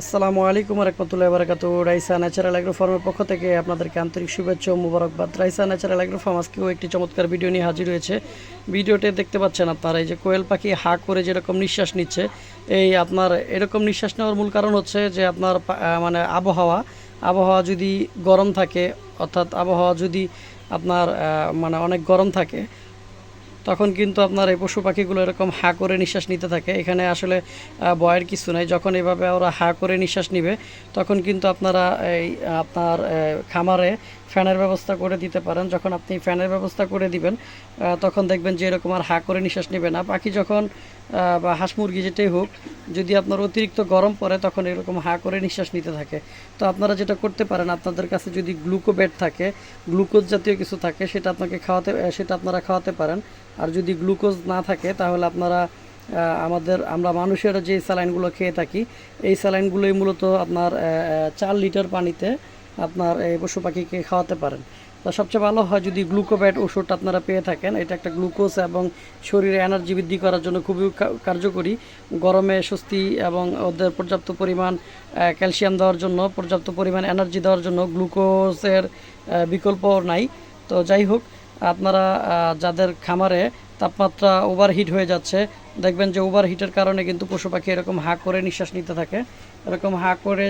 আসসালামু আলাইকুম রহমতুল্লাহ বারাকাতু রাইসা ন্যাচারাল অ্যাগ্রো ফার্মের পক্ষ থেকে আপনাদেরকে আন্তরিক শুভেচ্ছা মুবারকবাদ। রাইসা ন্যাচারাল অ্যাগ্রো ফার্ম আজকেও একটি চমৎকার ভিডিও নিয়ে হাজির হয়েছে। ভিডিওতে দেখতে পাচ্ছেন আপনারা এই যে কোয়েল পাখি হা করে যেরকম নিঃশ্বাস নিচ্ছে, এই আপনার এরকম নিঃশ্বাস নেওয়ার মূল কারণ হচ্ছে যে আপনার মানে আবহাওয়া আবহাওয়া যদি গরম থাকে, অর্থাৎ আবহাওয়া যদি আপনার মানে অনেক গরম থাকে তখন কিন্তু আপনার এই পশু পাখিগুলো এরকম হা করে নিঃশ্বাস নিতে থাকে। এখানে আসলে বয়ের কিছু নাই। যখন এভাবে ওরা হা করে নিঃশ্বাস নিবে, তখন কিন্তু আপনারা এই, আপনার খামারে ফ্যানের ব্যবস্থা করে দিতে পারেন। যখন আপনি ফ্যানের ব্যবস্থা করে দিবেন তখন দেখবেন যে এরকম আর হা করে নিঃশ্বাস নেবে না। পাখি যখন বা হাঁস মুরগি যেটাই হোক, যদি আপনার অতিরিক্ত গরম পড়ে, তখন এরকম হা করে নিঃশ্বাস নিতে থাকে। তো আপনারা যেটা করতে পারেন, আপনাদের কাছে যদি গ্লুকোবেড থাকে, গ্লুকোজ জাতীয় কিছু থাকে, সেটা আপনাকে খাওয়াতে সেটা আপনারা খাওয়াতে পারেন। আর যদি গ্লুকোজ না থাকে, তাহলে আপনারা আমাদের, আমরা মানুষের যে স্যালাইনগুলো খেয়ে থাকি, এই স্যালাইনগুলোই মূলত আপনার চার লিটার পানিতে আপনার এই পশু পাখিকে খাওয়াতে পারেন। তো সবচেয়ে ভালো হয় যদি গ্লুকোব্যাট ওষুধটা আপনারা পেয়ে থাকেন, এটা একটা গ্লুকোজ এবং শরীরে এনার্জি বৃদ্ধি করার জন্য খুবই কার্যকরী। গরমে স্বস্তি এবং ওদের পর্যাপ্ত পরিমাণ ক্যালসিয়াম দেওয়ার জন্য, পর্যাপ্ত পরিমাণ এনার্জি দেওয়ার জন্য গ্লুকোজের বিকল্প নাই। তো যাই হোক আপনারা যাদের খামারে তাপমাত্রা ওভারহিট হয়ে যাচ্ছে, দেখবেন যে ওভারহিটের কারণে কিন্তু পশু পাখি এরকম হা করে নিঃশ্বাস নিতে থাকে। এরকম হা করে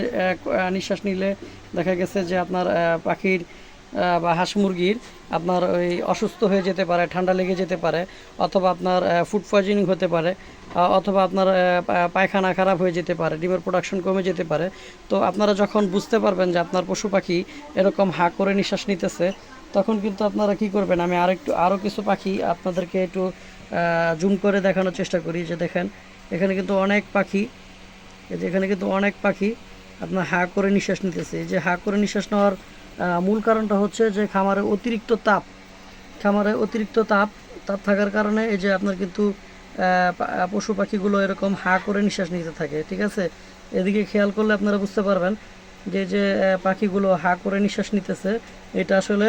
নিঃশ্বাস নিলে দেখা গেছে যে আপনার পাখির বা হাঁস মুরগির আপনার ওই অসুস্থ হয়ে যেতে পারে, ঠান্ডা লেগে যেতে পারে, অথবা আপনার ফুড পয়জনিং হতে পারে অথবা আপনার পায়খানা খারাপ হয়ে যেতে পারে, ডিমের প্রোডাকশন কমে যেতে পারে। তো আপনারা যখন বুঝতে পারবেন যে আপনার পশু পাখি এরকম হা করে নিঃশ্বাস নিতেছে তখন কিন্তু আপনারা কি করবেন? আমি আরেকটু আরও কিছু পাখি আপনাদেরকে একটু জুম করে দেখানোর চেষ্টা করি যে দেখেন। এখানে কিন্তু অনেক পাখি যে এখানে কিন্তু অনেক পাখি আপনার হা করে নিঃশ্বাস নিতেছে। যে হা করে নিঃশ্বাস নেওয়ার মূল কারণটা হচ্ছে যে খামারে অতিরিক্ত তাপ, খামারে অতিরিক্ত তাপ তাপ থাকার কারণে এই যে আপনার কিন্তু পশু পাখিগুলো এরকম হা করে নিঃশ্বাস নিতে থাকে, ঠিক আছে? এদিকে খেয়াল করলে আপনারা বুঝতে পারবেন। যে যে পাখিগুলো হা করে নিঃশ্বাস নিতেছে, এটা আসলে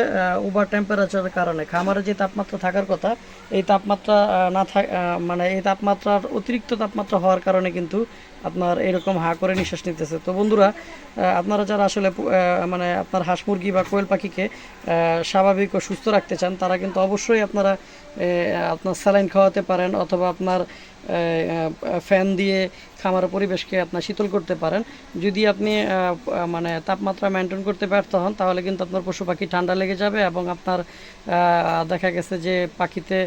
ওভার টেম্পারেচারের কারণে। খামারে যে তাপমাত্রা থাকার কথা, এই তাপমাত্রা না থাক মানে এই তাপমাত্রার অতিরিক্ত তাপমাত্রা হওয়ার কারণে কিন্তু আপনার এরকম হা করে নিঃশ্বাস নিতেছে। তো বন্ধুরা আপনারা যারা আসলে মানে আপনার হাঁস মুরগি বা কোয়েল পাখিকে স্বাভাবিক ও সুস্থ রাখতে চান, তারা কিন্তু অবশ্যই আপনারা আপনার স্যালাইন খাওয়াতে পারেন অথবা আপনার ফ্যান দিয়ে খামার পরিবেশকে আপনার শীতল করতে পারেন। যদি আপনি মানে তাপমাত্রা মেনটেন করতে ব্যর্থ হন, তাহলে কিন্তু আপনার পশু পাখি ঠান্ডা লেগে যাবে এবং আপনার দেখা গেছে যে পাখিতে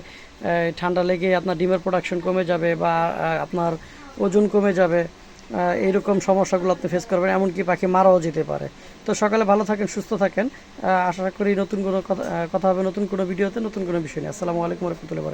ঠান্ডা লেগে আপনার ডিমের প্রোডাকশন কমে যাবে বা আপনার ওজন কমে যাবে। এইরকম সমস্যাগুলো আপনি ফেস করবেন, এমনকি পাখি মারাও যেতে পারে। তো সকালে ভালো থাকেন, সুস্থ থাকেন। আশা করি নতুন কোনো কথা কথা হবে নতুন কোনো ভিডিওতে, নতুন কোনো বিষয় নিয়ে। আসসালামু আলাইকুম রহমতুল্লাহ